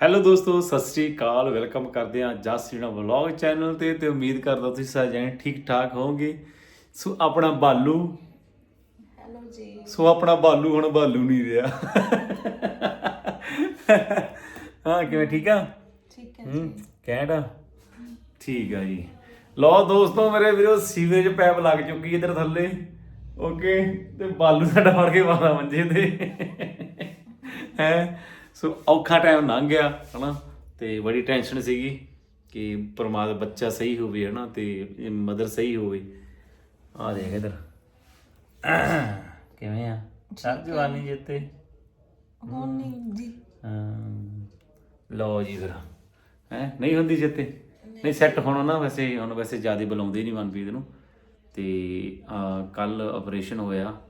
Hello ਦੋਸਤੋ ਸਤਿ ਸ੍ਰੀ ਅਕਾਲ। Welcome ਕਰਦੇ ਹਾਂ ਜਸ ਸੀਨਾ ਵਲੌਗ ਚੈਨਲ ਤੇ ਤੇ ਉਮੀਦ ਕਰਦਾ ਤੁਸੀਂ ਸਾਰੇ ਜਣੇ ਠੀਕ ਠਾਕ ਹੋਵੋਗੇ। ਸੋ ਆਪਣਾ ਬਾਲੂ। ਹੈਲੋ ਜੀ। ਸੋ ਆਪਣਾ ਬਾਲੂ ਹੁਣ ਬਾਲੂ ਨਹੀਂ ਰਿਹਾ। ਹਾਂ ਕਿਵੇਂ ਠੀਕ ਆ? ਠੀਕ ਹੈ ਹੂੰ ਕਹਿਣਾ ਠੀਕ ਆ ਜੀ। ਲਓ ਦੋਸਤੋ ਮੇਰੇ ਵੀਰੋ ਸੀਵਰੇਜ ਪੈਪ ਲੱਗ ਚੁੱਕੀ ਇਧਰ ਥੱਲੇ। ਓਕੇ ਤੇ ਬਾਲੂ ਸਾਡਾ ਫੜ ਕੇ ਵਾਲਾ ਮੰਜੇ ਤੇ। ਹੈ? ਸੋ ਔਖਾ ਟਾਈਮ ਲੰਘ ਗਿਆ ਹਨਾ? ਤੇ ਬੜੀ ਟੈਨਸ਼ਨ ਸੀਗੀ ਕਿ ਪਰਮਾਤਮਾ ਬੱਚਾ ਸਹੀ ਹੋਵੇ ਹਨਾ? ਤੇ ਮਦਰ ਸਹੀ ਹੋਵੇ। ਆ ਦੇਖ ਇਧਰ। ਕਿਵੇਂ ਆ? ਸਭ ਜਵਾਨੀ ਜਿੱਤੇ? ਹੁਣ ਨਹੀਂ ਜੀ। ਹਾਂ, ਲਓ ਜੀ ਫਿਰ। ਹੈ? ਨਹੀਂ ਹੁੰਦੀ ਜਿੱਤੇ? ਨਹੀਂ ਸੈੱਟ ਹੋਣਾ ਨਾ ਵੈਸੇ ਹੁਣ ਵੈਸੇ ਜ਼ਿਆਦਾ ਬੁਲਾਉਂਦੇ ਨਹੀਂ ਮਨਪ੍ਰੀਤ ਨੂੰ। ਤੇ ਕੱਲ ਆਪਰੇਸ਼ਨ ਹੋਇਆ।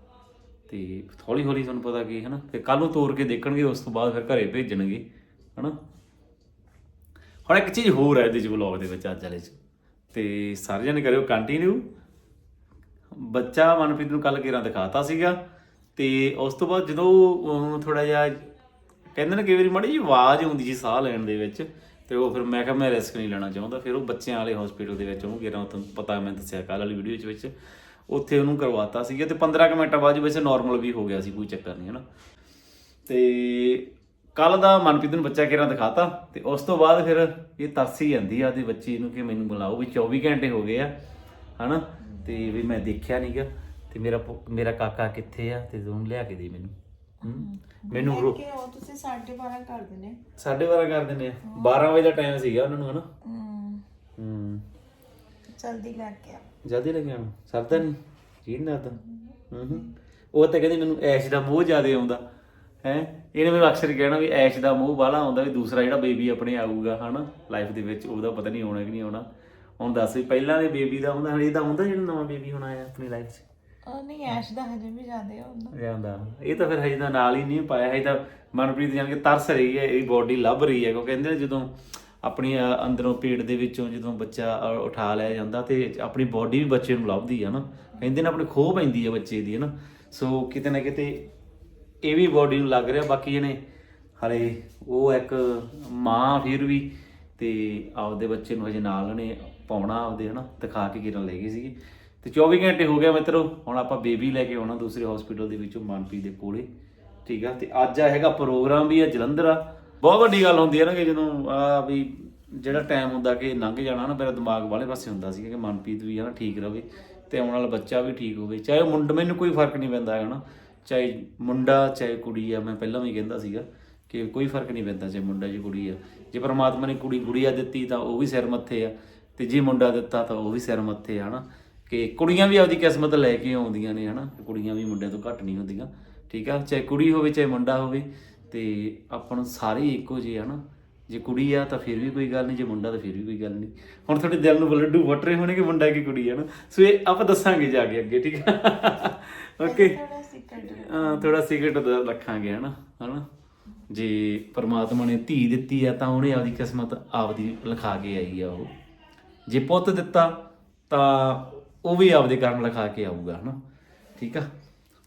ਤੇ ਹੌਲੀ ਹੌਲੀ ਤੁਹਾਨੂੰ ਪਤਾ ਕੀ ਹੈ ਨਾ ਤੇ ਕੱਲ ਨੂੰ ਤੋੜ ਕੇ ਦੇਖਣਗੇ, ਉਸ ਤੋਂ ਬਾਅਦ ਫਿਰ ਘਰੇ ਭੇਜਣਗੇ, ਹਨਾ। ਹੁਣ ਇੱਕ ਚੀਜ਼ ਹੋਰ ਹੈ ਇਹਦੇ ਚ ਵਲੌਗ ਦੇ ਵਿੱਚ, ਅੱਜ ਵਾਲੇ ਚ। ਤੇ ਸਾਰੇ ਜਣੇ ਕਰਿਓ ਕੰਟੀਨਿਊ ਬੱਚਾ ਮਨਪ੍ਰੀਤ ਨੂੰ ਕੱਲ ਕਿਰਾਂ ਦਿਖਾਤਾ ਸੀਗਾ, ਤੇ ਉਸ ਤੋਂ ਬਾਅਦ ਜਦੋਂ ਉਹਨੂੰ ਥੋੜਾ ਜਿਹਾ ਕਹਿੰਦੇ ਨੇ ਕਈ ਵਾਰੀ ਮਾੜੀ ਜੀ ਆਵਾਜ਼ ਆਉਂਦੀ ਸੀ ਸਾਹ ਲੈਣ ਦੇ ਵਿੱਚ, ਤੇ ਉਹ ਫਿਰ ਮੈਂ ਕਿਹਾ ਮੈਂ ਰਿਸਕ ਨਹੀਂ ਲੈਣਾ ਚਾਹੁੰਦਾ, ਫਿਰ ਉਹ ਬੱਚਿਆਂ ਵਾਲੇ ਹਸਪੀਟਲ ਦੇ ਵਿੱਚ ਉਹ ਗੇਰਾਂ ਤੁਹਾਨੂੰ ਪਤਾ ਮੈਂ ਦੱਸਿਆ ਕੱਲ ਵਾਲੀ ਵੀਡੀਓ ਵਿੱਚ। ਉੱਥੇ ਉਹਨੂੰ ਕਰਵਾਤਾ ਸੀਗਾ ਤੇ 15 ਕੁ ਮਿੰਟਾਂ ਬਾਅਦ ਵੈਸੇ ਨਾਰਮਲ ਵੀ ਹੋ ਗਿਆ ਸੀ ਕੋਈ ਚੱਕਰ ਨਹੀਂ ਹਨਾ? ਤੇ ਕੱਲ ਦਾ ਮਨਪ੍ਰੀਤ ਨੂੰ ਬੱਚਾ ਕਿਰਾਂ ਦਿਖਾਤਾ? ਤੇ ਉਸ ਤੋਂ ਬਾਅਦ ਫਿਰ ਇਹ ਤਰਸ ਜਾਂਦੀ ਆ ਉਹਦੀ ਬੱਚੀ ਨੂੰ ਕਿ ਮੈਨੂੰ ਬੁਲਾਓ ਵੀ 24 ਘੰਟੇ ਹੋ ਗਏ ਆ ਹਨਾ? ਤੇ ਵੀ ਮੈਂ ਦੇਖਿਆ ਨਹੀਂਗਾ ਤੇ ਮੇਰਾ ਪੁ- ਮੇਰਾ ਕਾਕਾ ਕਿੱਥੇ ਆ? ਤੇ ਤੂੰ ਲਿਆ ਕੇ ਦੇ ਮੈਨੂੰ? ਮੈਨੂੰ ਰੋ ਕਿ ਉਹ ਤੁਸੀਂ 12:30 ਕਰ ਦਿੰਦੇ। ਸਾਢੇ 12 ਕਰ ਦਿੰਦੇ ਆ। 12 ਵਜੇ ਦਾ ਟਾਈਮ ਸੀਗਾ ਉਹਨਾਂ ਨੂੰ ਹਨਾ? ਜਲਦੀ ਲੈ ਕੇ ਆ। ਜਲਦੀ ਲੱਗਿਆ ਨੂੰ ਸਰਦਾ ਨਹੀਂ ਜੀਣ ਦਾ ਤਾਂ ਹੂੰ ਹੂੰ। ਉਹ ਤਾਂ ਕਹਿੰਦੀ ਮੈਨੂੰ ਐਸ਼ ਦਾ ਮੋਹ ਜ਼ਿਆਦਾ ਆਉਂਦਾ। ਹੈ? ਇਹਨੇ ਮੈਨੂੰ ਅਕਸਰ ਕਹਿਣਾ ਵੀ ਐਸ਼ ਦਾ ਮੋਹ ਬਾਹਲਾ ਆਉਂਦਾ ਵੀ ਦੂਸਰਾ ਜਿਹੜਾ ਬੇਬੀ ਆਪਣੇ ਆਊਗਾ ਹਨਾ? ਲਾਈਫ ਦੇ ਵਿੱਚ ਉਹਦਾ ਪਤਾ ਨਹੀਂ ਆਉਣਾ ਕਿ ਨਹੀਂ ਆਉਣਾ। ਹੁਣ ਦੱਸ ਵੀ ਪਹਿਲਾਂ ਦੇ ਬੇਬੀ ਦਾ ਹੁੰਦਾ ਹਲੇ ਦਾ ਹੁੰਦਾ ਜਿਹੜਾ ਨਵਾਂ ਬੇਬੀ ਹੁਣ ਆਇਆ ਆਪਣੀ ਲਾਈਫ 'ਚ? ਉਹ ਨਹੀਂ ਐਸ਼ ਦਾ ਹਜੇ ਵੀ ਜ਼ਿਆਦਾ ਹੁੰਦਾ ਜਾਂਦਾ ਇਹ ਤਾਂ ਫਿਰ ਹਜੇ ਤਾਂ ਨਾਲ ਹੀ ਨਹੀਂ ਪਾਇਆ ਹਜੇ ਤਾਂ ਮਨਪ੍ਰੀਤ ਜਾਨ ਕੇ ਤਰਸ ਰਹੀ ਹੈ ਇਹਦੀ ਬੋਡੀ ਲੱਭ ਰਹੀ ਹੈ ਕਿਉਂ ਕਹਿੰਦੇ ਨੇ ਜਦੋਂ ਆਪਣੀ ਅੰਦਰੋਂ ਪੇਟ ਦੇ ਵਿੱਚੋਂ ਜਦੋਂ ਬੱਚਾ ਉਠਾ ਲਿਆ ਜਾਂਦਾ ਤੇ ਆਪਣੀ ਬੋਡੀ ਵੀ ਬੱਚੇ ਨੂੰ ਲੱਭਦੀ ਹੈ ਨਾ। ਕਹਿੰਦੇ ਨੇ ਆਪਣੇ ਖੋਹ ਪੈਂਦੀ ਹੈ ਬੱਚੇ ਦੀ, ਹੈ ਨਾ। ਸੋ ਕਿਤੇ ਨਾ ਕਿਤੇ ਇਹ ਵੀ ਬੋਡੀ ਨੂੰ ਲੱਗ ਰਿਹਾ। ਬਾਕੀ ਇਹਨੇ ਹਲੇ ਉਹ ਇੱਕ ਮਾਂ ਫਿਰ ਵੀ ਤੇ ਆਪਦੇ ਬੱਚੇ ਨੂੰ ਹਜੇ ਨਾਲ ਨੇ ਪਾਉਣਾ ਆਪਦੇ ਹਨਾ ਦਿਖਾ ਕੇ ਕਿਰਨ ਲੈ ਗਈ ਸੀਗੀ। ਤੇ 24 ਘੰਟੇ ਹੋ ਗਿਆ ਮਿੱਤਰੋ, ਹੁਣ ਆਪਾਂ ਬੇਬੀ ਲੈ ਕੇ ਆਉਣਾ ਦੂਸਰੇ ਹਸਪੀਟਲ ਦੇ ਵਿੱਚੋਂ ਮਾਨਪ੍ਰੀਤ ਦੇ ਕੋਲੇ। ਠੀਕ ਆ, ਤੇ ਅੱਜ ਆ ਹੈਗਾ ਪ੍ਰੋਗਰਾਮ ਵੀ ਆ ਜਲੰਧਰ ਆ। ਬਹੁਤ ਵੱਡੀ ਗੱਲ ਹੁੰਦੀ ਹੈ ਨਾ ਕਿ ਜਦੋਂ, ਆ ਵੀ ਜਿਹੜਾ ਟਾਈਮ ਹੁੰਦਾ ਕਿ ਲੰਘ ਜਾਣਾ ਨਾ, ਮੇਰਾ ਦਿਮਾਗ ਵਾਲੇ ਪਾਸੇ ਹੁੰਦਾ ਸੀ ਕਿ ਮਨਪ੍ਰੀਤ ਵੀ ਹੈ ਨਾ, ਠੀਕ ਰਵੇ ਤੇ ਆਉਣ ਵਾਲਾ ਬੱਚਾ ਵੀ ਠੀਕ ਹੋਵੇ। ਚਾਹੇ ਉਹ ਮੁੰਡਾ, ਮੈਨੂੰ ਕੋਈ ਫ਼ਰਕ ਨਹੀਂ ਪੈਂਦਾ ਹੈ ਨਾ। ਚਾਹੇ ਮੁੰਡਾ, ਚਾਹੇ ਕੁੜੀ ਆ, ਮੈਂ ਪਹਿਲਾਂ ਵੀ ਕਹਿੰਦਾ ਸੀਗਾ ਕਿ ਕੋਈ ਫ਼ਰਕ ਨਹੀਂ ਪੈਂਦਾ ਜੇ ਮੁੰਡਾ ਜੇ ਕੁੜੀ ਆ। ਜੇ ਪਰਮਾਤਮਾ ਨੇ ਕੁੜੀ ਗੁੜੀਆ ਦਿੱਤੀ ਤਾਂ ਉਹ ਵੀ ਸਿਰ ਮੱਥੇ ਆ ਤੇ ਜੇ ਮੁੰਡਾ ਦਿੱਤਾ ਤਾਂ ਉਹ ਵੀ ਸਿਰ ਮੱਥੇ ਆ, ਹਨਾ। ਕਿ ਕੁੜੀਆਂ ਵੀ ਆਪਦੀ ਕਿਸਮਤ ਲੈ ਕੇ ਆਉਂਦੀਆਂ ਨੇ, ਹਨਾ। ਕੁੜੀਆਂ ਵੀ ਮੁੰਡਿਆਂ ਤੋਂ ਘੱਟ ਨਹੀਂ ਹੁੰਦੀਆਂ, ਠੀਕ ਆ। ਚਾਹੇ ਕੁੜੀ ਹੋਵੇ, ਚਾਹੇ ਮੁੰਡਾ ਹੋਵੇ ਤੇ ਆਪਾਂ ਨੂੰ ਸਾਰੇ ਹੀ ਇੱਕੋ ਜਿਹੇ ਹਨਾ ਜੇ ਕੁੜੀ ਆ ਤਾਂ ਫਿਰ ਵੀ ਕੋਈ ਗੱਲ ਨਹੀਂ ਜੇ ਮੁੰਡਾ ਤਾਂ ਫਿਰ ਵੀ ਕੋਈ ਗੱਲ ਨਹੀਂ। ਹੁਣ ਤੁਹਾਡੇ ਦਿਲ ਨੂੰ ਬਲੱਡੂ ਫਟ ਰਹੇ ਹੋਣੇ ਕਿ ਮੁੰਡਾ ਕਿ ਕੁੜੀ ਹੈ ਨਾ। ਸੋ ਇਹ ਆਪਾਂ ਦੱਸਾਂਗੇ ਜਾ ਕੇ ਅੱਗੇ ਠੀਕ ਆ? ਓਕੇ। ਥੋੜਾ ਸਿਕਰਟ ਹਾਂ ਥੋੜਾ ਸੀਕ੍ਰੇਟ ਰੱਖਾਂਗੇ ਹਨਾ? ਹਨਾ? ਜੇ ਪਰਮਾਤਮਾ ਨੇ ਧੀ ਦਿੱਤੀ ਆ ਤਾਂ ਉਹਨੇ ਆਪਦੀ ਕਿਸਮਤ ਆਪਦੀ ਲਿਖਾ ਕੇ ਆਈ ਆ ਉਹ। ਜੇ ਪੁੱਤ ਦਿੱਤਾ ਤਾਂ ਉਹ ਵੀ ਆਪਦੇ ਕਰਮ ਲਿਖਾ ਕੇ ਆਊਗਾ ਹਨਾ? ਠੀਕ ਆ?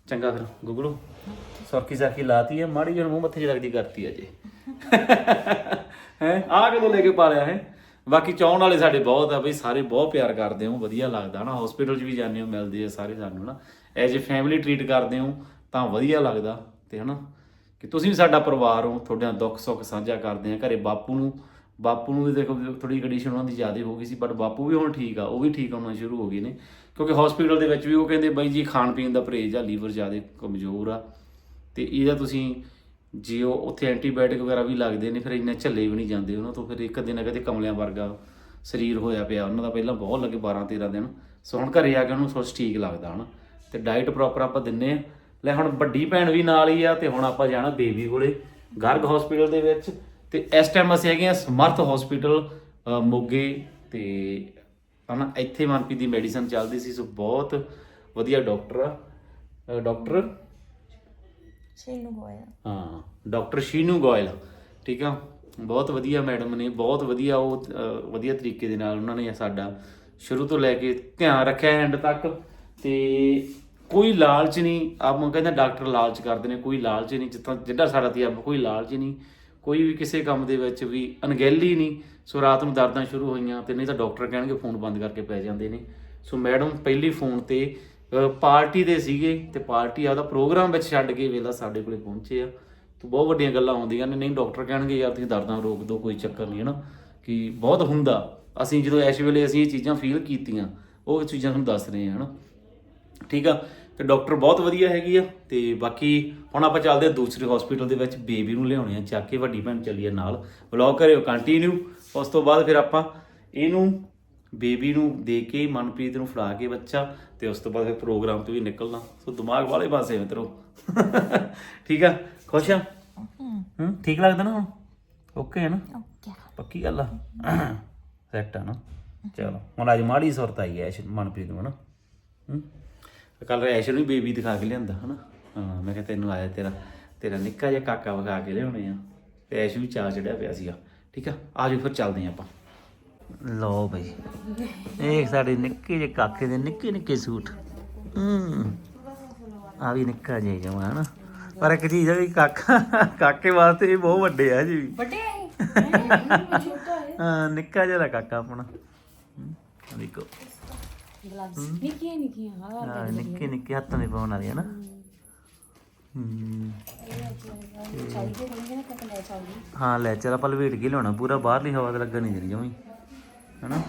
ਚੰਗਾ ਫਿਰ ਗੁਗਲੂ। ਸਰਕੀ ਸਰਕੀ ਲਾਤੀ ਹੈ, ਮਾੜੀ ਜਿਹੀ ਮੂੰਹ ਮੱਥੇ 'ਚ ਲੱਗਦੀ ਕਰਤੀ ਅਜੇ। ਹੈ? ਆਹ ਕਦੋਂ ਲੈ ਕੇ ਪਾਲਿਆ ਹੈ? ਬਾਕੀ ਚਾਹਣ ਵਾਲੇ ਸਾਡੇ ਬਹੁਤ ਆ, ਬਈ ਸਾਰੇ ਬਹੁਤ ਪਿਆਰ ਕਰਦੇ ਹੋ, ਵਧੀਆ ਲੱਗਦਾ ਨਾ। ਹਸਪੀਟਲ 'ਚ ਵੀ ਜਾਂਦੇ ਹੋ, ਮਿਲਦੇ ਆ ਸਾਰੇ ਸਾਨੂੰ ਨਾ। ਐਜ ਅ ਫੈਮਿਲੀ ਟਰੀਟ ਕਰਦੇ ਹੋ, ਤਾਂ ਵਧੀਆ ਲੱਗਦਾ ਤੇ ਹਨਾ। ਕਿ ਤੁਸੀਂ ਵੀ ਸਾਡਾ ਪਰਿਵਾਰ ਹੋ, ਤੁਹਾਡੇ ਨਾਲ ਦੁੱਖ ਸੁੱਖ ਸਾਂਝਾ ਕਰਦੇ ਆ। ਘਰੇ ਬਾਪੂ ਨੂੰ ਬਾਪੂ ਨੂੰ ਵੀ ਦੇਖੋ ਥੋੜੀ ਕੰਡੀਸ਼ਨ ਉਹਨਾਂ ਦੀ ਜ਼ਿਆਦਾ ਹੋ ਗਈ ਸੀ ਬਟ ਬਾਪੂ ਵੀ ਹੁਣ ਠੀਕ ਆ, ਉਹ ਵੀ ਠੀਕ ਹੋਣਾ ਸ਼ੁਰੂ ਹੋ ਗਏ ਨੇ। ਕਿਉਂਕਿ ਹਸਪੀਟਲ ਦੇ ਵਿੱਚ ਵੀ ਉਹ ਕਹਿੰਦੇ, ਬਾਈ ਜੀ ਖਾਣ ਪੀਣ ਦਾ ਪਰਹੇਜ਼ ਆ, ਲੀਵਰ ਜ਼ਿਆਦਾ ਕਮਜ਼ੋਰ ਆ। ਤੇ ਇਹਦਾ ਤੁਸੀਂ ਜੇ ਉਹ ਉੱਥੇ ਐਂਟੀਬਾਇਓਟਿਕ ਵਗੈਰਾ ਵੀ ਲੱਗਦੇ ਨੇ ਫਿਰ ਇੰਨੇ ਝੱਲੇ ਵੀ ਨਹੀਂ ਜਾਂਦੇ ਉਹਨਾਂ ਤੋਂ ਫਿਰ ਇੱਕ ਦਿਨ ਨਾ ਕਦੇ ਕਮਲਿਆਂ ਵਰਗਾ ਸਰੀਰ ਹੋਇਆ ਪਿਆ ਉਹਨਾਂ ਦਾ ਪਹਿਲਾਂ ਬਹੁਤ ਲੱਗੇ 12 13 ਦਿਨ। ਸੋ ਹੁਣ ਘਰੇ ਆ ਕੇ ਉਹਨੂੰ ਸੋਚ ਠੀਕ ਲੱਗਦਾ ਹਨਾ। ਤੇ ਡਾਈਟ ਪ੍ਰੋਪਰ ਆਪਾਂ ਦਿੰਨੇ ਆ। ਲੈ ਹੁਣ ਵੱਡੀ ਭੈਣ ਵੀ ਨਾਲ ਹੀ ਆ ਤੇ ਹੁਣ ਆਪਾਂ ਜਾਣਾ ਬੇਬੀ ਕੋਲੇ ਗਰਗ ਹਸਪੀਟਲ ਦੇ ਵਿੱਚ। ਤੇ ਇਸ ਟਾਈਮ ਅਸੀਂ ਹੈਗੇ ਆ ਸਮਰਥ ਹਸਪੀਟਲ ਮੋਗੇ ਤੇ ਹਨਾ ਇੱਥੇ ਮਨਪ੍ਰੀਤ ਦੀ ਮੈਡੀਸਨ ਚੱਲਦੀ ਸੀ ਸੋ ਬਹੁਤ ਵਧੀਆ ਡਾਕਟਰ ਆ। ਅ, ਡਾਕਟਰ ਛੇਨੂ ਹੋਇਆ ਹਾਂ ਡਾਕਟਰ ਸ਼ੀਨੂ ਗੋਇਲ। ਠੀਕ ਆ? ਬਹੁਤ ਵਧੀਆ ਮੈਡਮ ਨੇ ਬਹੁਤ ਵਧੀਆ ਉਹ ਅਹ, ਵਧੀਆ ਤਰੀਕੇ ਦੇ ਨਾਲ ਉਹਨਾਂ ਨੇ ਸਾਡਾ ਸ਼ੁਰੂ ਤੋਂ ਲੈ ਕੇ ਧਿਆਨ ਰੱਖਿਆ ਐਂਡ ਤੱਕ। ਤੇ ਕੋਈ ਲਾਲਚ ਨਹੀਂ ਆਪਾਂ ਕਹਿੰਦੇ ਡਾਕਟਰ ਲਾਲਚ ਕਰਦੇ ਨੇ ਕੋਈ ਲਾਲਚ ਨਹੀਂ ਜਿੱਦਾਂ ਜਿੱਦਾਂ ਸਾਡਾ ਤੀ ਕੋਈ ਲਾਲਚ ਨਹੀਂ। ਕੋਈ ਵੀ ਕਿਸੇ ਕੰਮ ਦੇ ਵਿੱਚ ਵੀ ਅਣਗਹਿਲੀ ਨਹੀਂ। ਸੋ ਰਾਤ ਨੂੰ ਦਰਦਾਂ ਸ਼ੁਰੂ ਹੋਈਆਂ ਤੇ ਨਹੀਂ ਤਾਂ ਡਾਕਟਰ ਕਹਿਣਗੇ ਫੋਨ ਬੰਦ ਕਰਕੇ ਪੈ ਜਾਂਦੇ ਨੇ। ਸੋ ਮੈਡਮ ਪਹਿਲੀ ਫੋਨ ਤੇ ਪਾਰਟੀ ਦੇ ਸੀਗੇ ਤੇ ਪਾਰਟੀ ਆਪਦਾ ਪ੍ਰੋਗਰਾਮ ਵਿੱਚ ਛੱਡ ਕੇ ਵੇਲਾ ਸਾਡੇ ਕੋਲੇ ਪਹੁੰਚੇ ਆ। ਤੇ ਬਹੁਤ ਵੱਡੀਆਂ ਗੱਲਾਂ ਆਉਂਦੀਆਂ ਨੇ। ਨਹੀਂ, ਡਾਕਟਰ ਕਹਿਣਗੇ, ਯਾਰ, ਤੁਸੀਂ ਦਰਦਾਂ ਰੋਕ ਦਿਓ, ਕੋਈ ਚੱਕਰ ਨਹੀਂ, ਹੈ ਨਾ? ਕਿ ਬਹੁਤ ਹੁੰਦਾ। ਅਸੀਂ ਜਦੋਂ ਇਸ ਵੇਲੇ ਅਸੀਂ ਇਹ ਚੀਜ਼ਾਂ ਫੀਲ ਕੀਤੀਆਂ, ਉਹ ਚੀਜ਼ਾਂ ਤੁਹਾਨੂੰ ਦੱਸ ਰਹੇ ਹਾਂ ਹਨਾ ਠੀਕ ਆ? ਤੇ ਡਾਕਟਰ ਬਹੁਤ ਵਧੀਆ ਹੈਗੀ ਆ। ਤੇ ਬਾਕੀ ਹੁਣ ਆਪਾਂ ਚੱਲਦੇ ਆ ਦੂਸਰੇ ਹਸਪੀਟਲ ਦੇ ਵਿੱਚ। ਬੇਬੀ ਨੂੰ ਲਿਆਉਣੇ ਆ, ਚੱਕ ਕੇ ਵੱਡੀ ਭੈਣ ਚੱਲੀ ਆ ਨਾਲ। ਵਲੌਗ ਕਰਿਓ ਕੰਟੀਨਿਊ ਉਸ ਤੋਂ ਬਾਅਦ ਫਿਰ ਆਪਾਂ ਇਹਨੂੰ ਬੇਬੀ ਨੂੰ ਦੇ ਕੇ, ਮਨਪ੍ਰੀਤ ਨੂੰ ਫੜਾ ਕੇ ਬੱਚਾ ਤੇ ਉਸ ਤੋਂ ਬਾਅਦ ਫਿਰ ਪ੍ਰੋਗਰਾਮ ਤੋਂ ਵੀ ਨਿਕਲਣਾ। ਸੋ ਦਿਮਾਗ ਵਾਲੇ ਪਾਸੇ ਮਿੱਤਰੋ। ਠੀਕ ਆ? ਖੁਸ਼ ਆ? ਹੂੰ। ਠੀਕ ਲੱਗਦਾ ਨਾ ਹੁਣ? ਓਕੇ ਹੈ ਨਾ? ਓਕੇ ਪੱਕੀ ਗੱਲ ਆ? ਸੈੱਟ ਆ ਨਾ? ਚਲੋ ਹੁਣ ਅੱਜ ਮਾੜੀ ਸੁਰਤ ਆਈ ਐ ਐਸ਼ ਮਨਪ੍ਰੀਤ ਨੂੰ ਹਨਾ? ਹੂੰ? ਕੱਲ ਐਸ਼ ਨੂੰ ਵੀ ਬੇਬੀ ਦਿਖਾ ਕੇ ਲਿਆਂਦਾ ਹਨਾ? ਹਾਂ ਮੈਂ ਕਿਹਾ ਤੈਨੂੰ ਆਇਆ ਤੇਰਾ ਤੇਰਾ ਨਿੱਕਾ ਜਿਹਾ ਕਾਕਾ ਵਿਖਾ ਕੇ ਲਿਆਉਣੇ ਆ। ਤੇ ਐਸ਼ ਵੀ ਚਾਹ ਚੜਿਆ ਪਿਆ ਸੀਗਾ। ਠੀਕ ਆ? ਆਜੋ ਫਿਰ ਚੱਲਦੇ ਆ ਆਪਾਂ। ਲਓ ਬਈ। ਇਹ ਸਾਡੇ ਨਿੱਕੇ ਜਿਹੇ ਕਾਕੇ ਦੇ ਨਿੱਕੇ ਨਿੱਕੇ ਸੂਟ। ਹੂੰ। ਆ ਵੀ ਨਿੱਕਾ ਜਿਹਾ ਜਮਾ ਹਨਾ? ਪਰ ਇੱਕ ਚੀਜ਼ ਵੀ ਕਾਕਾ ਕਾਕੇ ਵਾਸਤੇ ਇਹ ਬਹੁਤ ਵੱਡੇ ਆ ਜੀ। ਵੱਡੇ ਹਾਂ ਨਿੱਕਾ ਜਿਹਾ ਕਾਕਾ ਆਪਣਾ। ਦੇਖੋ। ਨਿੱਕੀਆਂ ਨਿੱਕੀਆਂ ਹਾਂ ਹਾਂ ਨਿੱਕੇ ਨਿੱਕੇ ਹੱਥਾਂ ਦੇ ਪਾਉਣ ਵਾਲੇ ਹੋਣਗੇ ਨਾ ਲੈ ਹਾਂ ਲੈ ਚਲ ਆਪਾਂ ਲਵੇਟ ਕੇ ਲਿਆਉਣਾ। ਪੂਰਾ ਬਾਹਰਲੀ ਹਵਾ ਤੇ ਲੱਗਣ ਨਹੀਂ ਦੇਣੀ ਜਮੀ ਹਨਾ?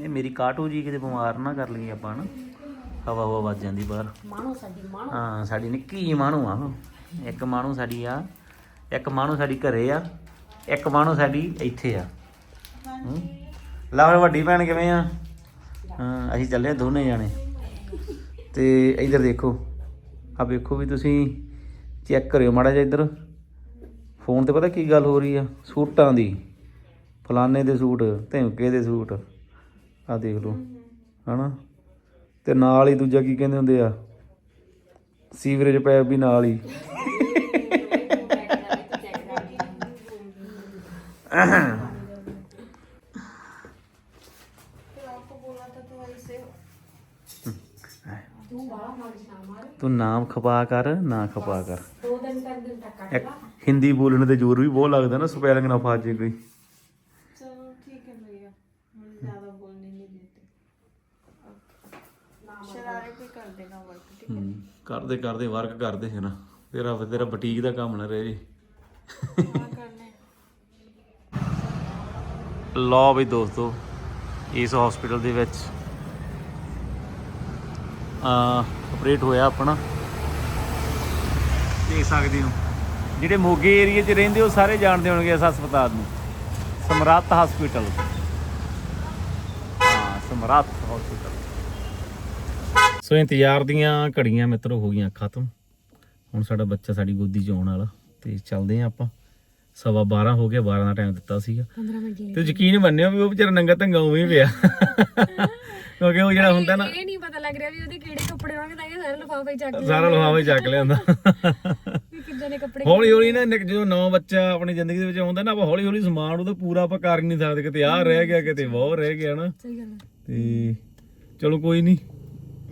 ਇਹ ਮੇਰੀ ਕਾਟੋ ਜੀ ਕਿਤੇ ਬਿਮਾਰ ਨਾ ਕਰ ਲਈ ਆਪਾਂ ਹਨਾ? ਹਵਾ ਹਵਾ ਵੱਜ ਜਾਂਦੀ ਬਾਹਰ। ਮਾਣੋ ਸਾਡੀ ਮਾਣੋ। ਹਾਂ ਸਾਡੀ ਨਿੱਕੀ ਜਿਹੀ ਮਾਣੂ ਆ। ਇੱਕ ਮਾਣੂ ਸਾਡੀ ਆ ਇੱਕ ਮਾਣੂ ਸਾਡੀ ਘਰੇ ਆ ਇੱਕ ਮਾਣੂ ਸਾਡੀ ਇੱਥੇ ਆ। ਹੂੰ ਲਾ ਫਿਰ ਵੱਡੀ ਭੈਣ ਕਿਵੇਂ ਆ? ਹਾਂ ਅਸੀਂ ਚੱਲੇ ਦੋਨੇ ਜਾਣੇ। ਤੇ ਇੱਧਰ ਦੇਖੋ ਆ ਵੇਖੋ ਵੀ ਤੁਸੀਂ ਚੈੱਕ ਕਰਿਓ ਮਾੜਾ ਜਿਹਾ ਇੱਧਰ। ਫੋਨ ਤੇ ਪਤਾ ਕੀ ਗੱਲ ਹੋ ਰਹੀ ਆ? ਸੂਟਾਂ ਦੀ। ਫਲਾਣੇ ਦੇ ਸੂਟ ਧਿਮਕੇ ਦੇ ਸੂਟ ਆ ਦੇਖ ਲਓ ਹਨਾ? ਤੇ ਨਾਲ ਹੀ ਦੂਜਾ ਕੀ ਕਹਿੰਦੇ ਹੁੰਦੇ ਆ? ਸੀਵਰੇਜ ਪਾਇਪ ਵੀ ਨਾਲ ਹੀ। ਤੂੰ ਨਾਮ ਖਪਾ ਕਰ ਨਾ ਖਪਾ ਕਰ। ਦੋ ਦਿਨ ਤਿੰਨ ਦਿਨ ਤੱਕ ਇੱਕ ਹਿੰਦੀ ਬੋਲਣ ਤੇ ਜ਼ੋਰ ਵੀ ਬਹੁਤ ਲੱਗਦਾ ਨਾ ਸਪੈਲਿੰਗ ਨਾ ਫਸ ਜੇ ਕੋਈ ਚਲੋ ਠੀਕ ਹੈ ਭਈਆ ਹੁਣ ਜ਼ਿਆਦਾ ਬੋਲਨੇ ਨਹੀਂ ਦੇਤੇ ਸ਼ਰਾਰਤ ਹੀ ਕਰ ਦੇਗਾ ਵਰਕ ਠੀਕ ਹੂੰ, ਕਰਦੇ ਕਰਦੇ ਵਰਕ ਕਰਦੇ ਹੈ ਨਾ। ਤੇਰਾ ਤੇਰਾ ਬੁਟੀਕ ਦਾ ਕੰਮ ਨਾ ਰਹੇ ਜੀ। ਲਓ ਵੀ ਦੋਸਤੋ ਇਸ ਹਸਪੀਟਲ ਦੇ ਵਿੱਚ ਆ ਆਪਰੇਟ ਹੋਇਆ ਆਪਣਾ। ਦੇਖ ਸਕਦੇ ਹੋ। ਜਿਹੜੇ ਮੋਗੇ ਏਰੀਆ 'ਚ ਰਹਿੰਦੇ ਉਹ ਸਾਰੇ ਜਾਣਦੇ ਹੋਣਗੇ ਇਸ ਹਸਪਤਾਲ ਨੂੰ। ਸਮਰਾਤ ਹਸਪੀਟਲ ਹਾਂ ਸਮਰੱਥ ਹਸਪੀਟਲ ਸੋ ਇੰਤਜ਼ਾਰ ਦੀਆਂ ਘੜੀਆਂ ਮਿੱਤਰੋ ਹੋ ਗਈਆਂ ਖਤਮ। ਹੁਣ ਸਾਡਾ ਬੱਚਾ ਸਾਡੀ ਗੋਦੀ 'ਚ ਆਉਣ ਵਾਲਾ ਤੇ ਚੱਲਦੇ ਆ ਆਪਾਂ। ਸਵਾ 12 ਹੋ ਗਿਆ 12 ਦਾ ਟਾਈਮ ਦਿੱਤਾ ਸੀਗਾ। 15 ਮਿੰਟ ਤੇ ਯਕੀਨ ਮੰਨਿਓ ਵੀ ਉਹ ਵਿਚਾਰਾ ਨੰਗਾ ਧੰਗਾ ਉਵੇਂ ਹੀ ਪਿਆ। ਕਿਉਂਕਿ ਉਹ ਜਿਹੜਾ ਹੁੰਦਾ ਨਾ ਇਹ ਨਹੀਂ ਪਤਾ ਲੱਗ ਰਿਹਾ ਵੀ ਉਹਦੇ ਕਿਹੜੇ ਕੱਪੜੇ ਹੋਣਗੇ ਤਾਂ ਇਹ ਸਾਰੇ ਲਿਫਾਫੇ ਚੱਕ ਲਿਆ ਸਾਰਾ ਲਫਾਫਾ ਹੀ ਚੱਕ ਲਿਆਂਦਾ ਕਿੱਦਾਂ ਦੇ ਕੱਪੜੇ ਹੌਲੀ ਹੌਲੀ ਨਾ ਜਦੋਂ ਨਵਾਂ ਬੱਚਾ ਆਪਣੀ ਜ਼ਿੰਦਗੀ ਦੇ ਵਿੱਚ ਆਉਂਦਾ ਨਾ ਆਪਾਂ ਹੌਲੀ ਹੌਲੀ ਸਮਾਨ ਉਹਦਾ ਪੂਰਾ ਆਪਾਂ ਕਰ ਨਹੀਂ ਸਕਦੇ। ਕਿਤੇ ਆਹ ਰਹਿ ਗਿਆ ਕਿਤੇ ਉਹ ਰਹਿ ਗਿਆ ਨਾ। ਸਹੀ ਗੱਲ ਹੈ ਤੇ ਚਲੋ ਕੋਈ ਨਹੀਂ।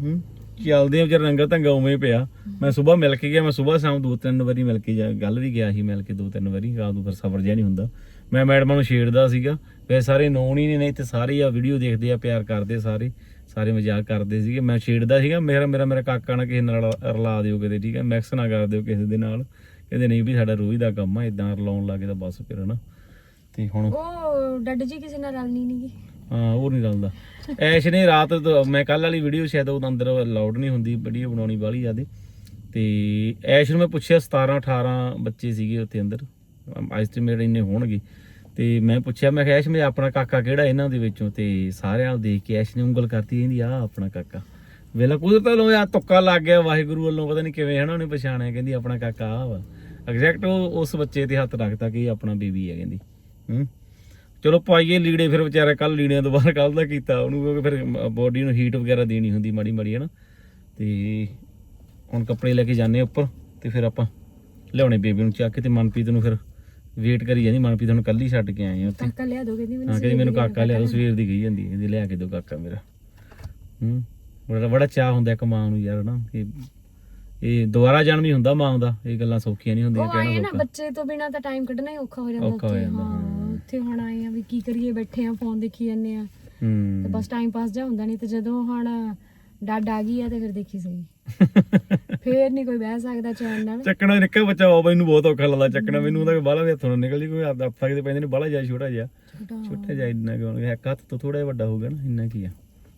ਹੂੰ? ਚੱਲਦੇ ਆ ਵਿਚਾਰਾ ਨੰਗਾ ਧੰਗਾ ਉਵੇਂ ਹੀ ਪਿਆ। ਮੈਂ ਸਵੇਰ ਮਿਲ ਕੇ ਗਿਆ, ਮੈਂ ਸਵੇਰ ਸ਼ਾਮ ਦੋ ਤਿੰਨ ਵਾਰੀ ਮਿਲ ਕੇ ਜਾ ਗੱਲ ਵੀ ਗਿਆ ਸੀ ਮਿਲ ਕੇ ਦੋ ਤਿੰਨ ਵਾਰੀ, ਰਾਤ ਨੂੰ ਫਿਰ ਸਬਰ ਜਿਹਾ ਨਹੀਂ ਹੁੰਦਾ। ਮੈਂ ਮੈਡਮਾਂ ਨੂੰ ਛੇੜਦਾ ਸੀਗਾ। ਵੇ ਸਾਰੇ ਨੋਨ ਹੀ ਨੇ ਨਹੀਂ ਤੇ ਸਾਰੇ ਆ ਵੀਡੀਓ ਦੇਖਦੇ ਆ, ਪਿਆਰ ਕਰਦੇ ਸਾਰੇ। ਸਾਰੇ ਮਜ਼ਾਕ ਕਰਦੇ ਸੀਗੇ। ਮੈਂ ਛੇੜਦਾ ਸੀਗਾ, ਮੇਰਾ ਮੇਰਾ ਮੇਰਾ ਕਾਕਾ ਨਾ ਕਿਸੇ ਨਾਲ ਰਲਾ ਦਿਓ ਕਿਤੇ, ਠੀਕ ਹੈ? ਮਿਕਸ ਨਾ ਕਰ ਦਿਓ ਕਿਸੇ ਦੇ ਨਾਲ। ਕਹਿੰਦੇ ਨਹੀਂ ਵੀ ਸਾਡਾ ਰੋਜ਼ ਦਾ ਕੰਮ ਆ ਇਦਾਂ ਰਲਾਉਣ ਲੱਗੇ ਤਾਂ ਬਸ ਫਿਰ, ਹਨਾ? ਤੇ ਹੁਣ ਉਹ ਡੱਡ ਜੀ ਕਿਸੇ ਨਾਲ ਰਲਣੀ ਨਹੀਂਗੀ ਹਾਂ ਉਹ ਨਹੀਂ ਰਲਦਾ ਐਸ਼ ਨੇ ਰਾਤ ਮੈਂ ਕੱਲ ਵਾਲੀ ਵੀਡੀਓ ਸ਼ਾਇਦ ਉਹ ਅੰਦਰ ਅਲਾਉਡ ਨਹੀਂ ਹੁੰਦੀ ਵੀਡੀਓ ਬਣਾਉਣੀ ਬਾਹਲੀ ਜ਼ਿਆਦੇ ਤੇ ਐਸ਼ ਨੂੰ ਮੈਂ ਪੁੱਛਿਆ 17 18 ਬੱਚੇ ਸੀਗੇ ਉੱਥੇ ਅੰਦਰ। ਐਸਟੀਮੇਟ ਇੰਨੇ ਹੋਣਗੇ। ਤੇ ਮੈਂ ਪੁੱਛਿਆ, ਮੈਂ ਕਿਹਾ, ਐਸ਼, ਮੈਂ ਆਪਣਾ ਕਾਕਾ ਕਿਹੜਾ ਇਹਨਾਂ ਦੇ ਵਿੱਚੋਂ? ਤੇ ਸਾਰਿਆਂ ਨੂੰ ਦੇਖ ਕੇ ਐਸ਼ ਨੇ ਉਂਗਲ ਕਰਤੀ, ਕਹਿੰਦੀ ਆ ਆਪਣਾ ਕਾਕਾ। ਵੇਲਾ ਕੁਦਰਤ ਵੱਲੋਂ ਆ ਤੁੱਕਾ ਲੱਗ ਗਿਆ, ਵਾਹਿਗੁਰੂ ਵੱਲੋਂ, ਪਤਾ ਨਹੀਂ ਕਿਵੇਂ ਹਨਾ ਉਹਨੇ ਪਛਾਣਿਆ, ਕਹਿੰਦੀ, ਆਪਣਾ ਕਾਕਾ ਆ ਵਾ। ਐਗਜ਼ੈਕਟ ਉਹ ਉਸ ਬੱਚੇ ਤੇ ਹੱਥ ਰੱਖਤਾ ਕਿ ਇਹ ਆਪਣਾ ਬੇਬੀ ਹੈ ਕਹਿੰਦੀ। ਹੂੰ? ਚਲੋ ਪਾਈਏ ਲੀੜੇ ਫਿਰ ਵਿਚਾਰਾ ਕੱਲ ਲੀੜਿਆਂ ਤੋਂ ਬਾਅਦ ਕੱਲ ਦਾ ਕੀਤਾ ਉਹਨੂੰ ਕਿਉਂਕਿ ਫਿਰ ਬੋਡੀ ਨੂੰ ਹੀਟ ਵਗੈਰਾ ਦੇਣੀ ਹੁੰਦੀ ਮਾੜੀ ਮਾੜੀ ਹੈ ਨਾ ਤੇ ਹੁਣ ਕੱਪੜੇ ਲੈ ਕੇ ਜਾਂਦੇ ਉੱਪਰ ਤੇ ਫਿਰ ਆਪਾਂ ਲਿਆਉਣੇ ਬੇਬੀ ਨੂੰ ਚੱਕ ਕੇ ਤੇ ਮਨਪ੍ਰੀਤ ਨੂੰ ਫਿਰ ਵੇਟ ਕਰੀ ਜਾਂਦੀ ਮਨਪ੍ਰੀਤ ਨੂੰ ਕੱਲੀ ਛੱਡ ਕੇ ਆਏ ਆ ਉੱਥੇ। ਕਾਕਾ ਲਿਆ ਦੋ ਕਹਿੰਦੀ ਮੈਨੂੰ ਹਾਂ ਕਹਿੰਦੀ ਮੈਨੂੰ ਕਾਕਾ ਲਿਆ ਦੋ ਸਵੇਰ ਦੀ ਗਈ ਜਾਂਦੀ ਹੈ, ਕਹਿੰਦੀ ਲਿਆ ਕੇ ਦੋ ਕਾਕਾ ਮੇਰਾ। ਹੂੰ ਬੜਾ ਬੜਾ ਚਾਹ ਹੁੰਦਾ ਇੱਕ ਮਾਂ ਨੂੰ ਯਾਰ ਨਾ ਕਿ ਇਹ ਦੁਬਾਰਾ ਜਨਮ ਹੀ ਹੁੰਦਾ ਮਾਂ ਦਾ ਇਹ ਗੱਲਾਂ ਸੌਖੀਆਂ ਨਹੀਂ ਹੁੰਦੀਆਂ ਉਹ ਆਏ ਕਹਿਣਾ ਨਾ ਸੌਖਾ। ਬੱਚੇ ਤੋਂ ਬਿਨਾ ਤਾਂ ਟਾਈਮ ਕੱਢਣਾ ਹੀ ਔਖਾ ਹੋ ਜਾਂਦਾ ਔਖਾ ਹੋ ਜਾਂਦਾ, ਹਾਂ। ਉੱਥੇ ਹੁਣ ਆਏ ਆ ਵੀ ਕੀ ਕਰੀਏ ਬੈਠੇ ਆ ਫੋਨ ਦੇਖੀ ਜਾਂਦੇ ਆ। ਤੇ ਹੂੰ ਬਸ ਟਾਈਮ ਪਾਸ ਜਾ ਹੁੰਦਾ ਨਹੀਂ ਤੇ ਜਦੋਂ ਹੁਣ ਡੱਡ ਆ ਗਈ ਆ ਤੇ ਫਿਰ ਦੇਖੀ ਸਹੀ। ਫੇਰ ਨਹੀਂ ਕੋਈ ਬਹਿ ਸਕਦਾ ਚੈਨ ਨਾਲ। ਚੱਕਣਾ ਨਿੱਕਾ ਬੱਚਾ ਬਾਬਾ ਇਹਨੂੰ ਬਹੁਤ ਔਖਾ ਲੱਗਦਾ ਚੱਕਣਾ। ਮੈਨੂੰ ਉਹਦਾ ਬਾਲਾ ਵੀ ਹੱਥੋਂ ਨਿਕਲ ਜੀ ਕੋਈ ਹੱਥਾਂ ਕਿਤੇ ਪੈਂਦੇ ਨੇ ਬਾਲਾ ਜਿਹਾ ਛੋਟਾ ਜਿਹਾ। ਛੋਟਾ। ਜਿਹਾ ਇੰਨਾ ਕਿਉਂ ਇੱਕ ਹੱਥ ਤੋਂ ਥੋੜਾ ਜਿਹਾ ਵੱਡਾ ਹੋਊਗਾ ਨਾ ਇੰਨਾ ਕੀ ਆ।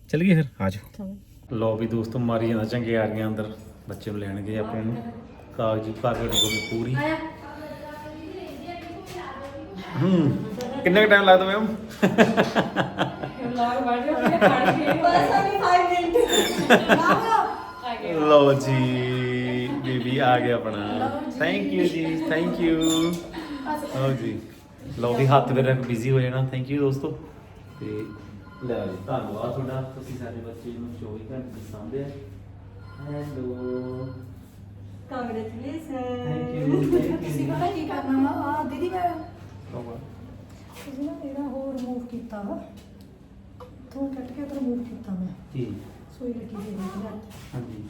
ਚੱਲ ਗਏ ਫਿਰ ਆ ਜਾਓ। ਚਲੋ। ਲੋ ਵੀ ਦੋਸਤੋ ਮਾਰੀ ਜਾਂਦਾ ਚੰਗੇ ਆ ਗਏ ਅੰਦਰ। ਬੱਚੇ ਨੂੰ ਲੈਣ ਗਏ ਆਪਣੇ ਨੂੰ। ਕਾਗਜ਼ੀ ਕਾਗਜ਼ ਕੋਲ ਪੂਰੀ। ਹੂੰ। ਕਿੰਨਾ ਟਾਈਮ ਲੱਗਦਾ ਮੈਮ ਲੋ ਜੀ ਬੀਬੀ ਆ ਗਿਆ ਆਪਣਾ। ਥੈਂਕ ਯੂ ਜੀ ਥੈਂਕ ਯੂ ਲਓ ਜੀ ਲਓ ਵੀ ਹੱਥ ਮੇਰੇ ਬਿਜ਼ੀ ਹੋ ਜਾਣਾ। ਥੈਂਕ ਯੂ ਦੋਸਤੋ। ਤੇ ਲੈ ਜੀ ਧੰਨਵਾਦ ਤੁਹਾਡਾ। ਤੁਸੀਂ ਸਾਡੇ ਬੱਚੇ ਨੂੰ 24 ਘੰਟੇ ਸਾਂਭਿਆ ਹੈਲੋ ਥੈਂਕ ਯੂ ਤੁਸੀਂ ਪਤਾ ਕੀ ਕਰਨਾ ਵਾ? ਆ ਦੀਦੀ ਮੈਂ ਤੁਸੀਂ ਨਾ ਇਹਦਾ ਹੋਰ ਰਿਮੂਵ ਕੀਤਾ ਵਾ ਤੋਂ ਕੱਟ ਕੇ ਉਹ ਰਿਮੂਵ ਕੀਤਾ ਮੈਂ। ਜੀ। ਸੂਈ ਲੱਗੀ ਸੀ ਇਹਦੇ ਵਿੱਚ ਹਾਂਜੀ।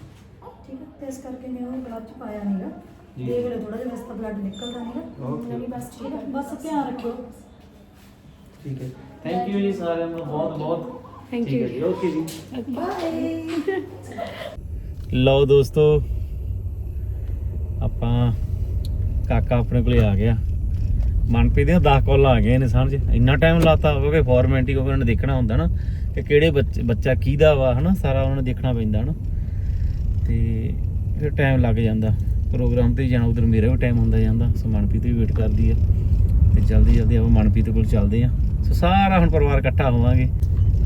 ਠੀਕ ਹੈ ਤੇ ਇਸ ਕਰਕੇ ਮੈਂ ਉਹ ਗਲਵ ਚ ਪਾਇਆ ਨਹੀਂਗਾ ਜੀ। ਦੇ ਵੇਲੇ ਥੋੜਾ ਜਿਹਾ ਵਸਤਾ ਬਲੱਡ ਨਿਕਲਦਾ ਨਹੀਂਗਾ. ਨਹੀਂ ਬਸ ਠੀਕ ਹੈ ਬਸ ਧਿਆਨ ਰੱਖਿਓ। ਠੀਕ ਹੈ। ਥੈਂਕ ਯੂ ਜੀ ਸਾਰਿਆਂ ਨੂੰ ਬਹੁਤ ਬਹੁਤ। Thank ਠੀਕ ਹੈ you. ਜੀ ਓਕੇ ਜੀ। ਬਾਏ ਲਓ ਦੋਸਤੋ ਆਪਾਂ ਕਾਕਾ ਆਪਣੇ ਕੋਲੇ ਆ ਗਿਆ। ਮਨਪ੍ਰੀਤ ਦੀਆਂ 10 ਕਾਲ ਆ ਗਏ ਨੇ ਸਮਝ ਇੰਨਾ ਟਾਈਮ ਲਾਤਾ ਕਿਉਂਕਿ ਫਾਰਮੈਲਿਟੀ ਕਿਉਂਕਿ ਉਹਨਾਂ ਨੇ ਦੇਖਣਾ ਹੁੰਦਾ ਨਾ ਕਿ ਕਿਹੜੇ ਬੱਚੇ ਬੱਚਾ ਕਿਹਦਾ ਵਾ ਹਨਾ? ਸਾਰਾ ਉਹਨਾਂ ਨੇ ਦੇਖਣਾ ਪੈਂਦਾ ਹਨਾ? ਤੇ ਫਿਰ ਟਾਈਮ ਲੱਗ ਜਾਂਦਾ। ਪ੍ਰੋਗਰਾਮ ਤੇ ਜਾਣਾ ਉਧਰ ਮੇਰਾ ਵੀ ਟਾਈਮ ਹੁੰਦਾ ਜਾਂਦਾ। ਸੋ ਮਨਪ੍ਰੀਤ ਵੀ ਵੇਟ ਕਰਦੀ ਆ। ਤੇ ਜਲਦੀ ਜਲਦੀ ਆਪਾਂ ਮਨਪ੍ਰੀਤ ਕੋਲ ਚੱਲਦੇ ਆ। ਸੋ ਸਾਰਾ ਹੁਣ ਪਰਿਵਾਰ ਇਕੱਠਾ ਹੋਵਾਂਗੇ।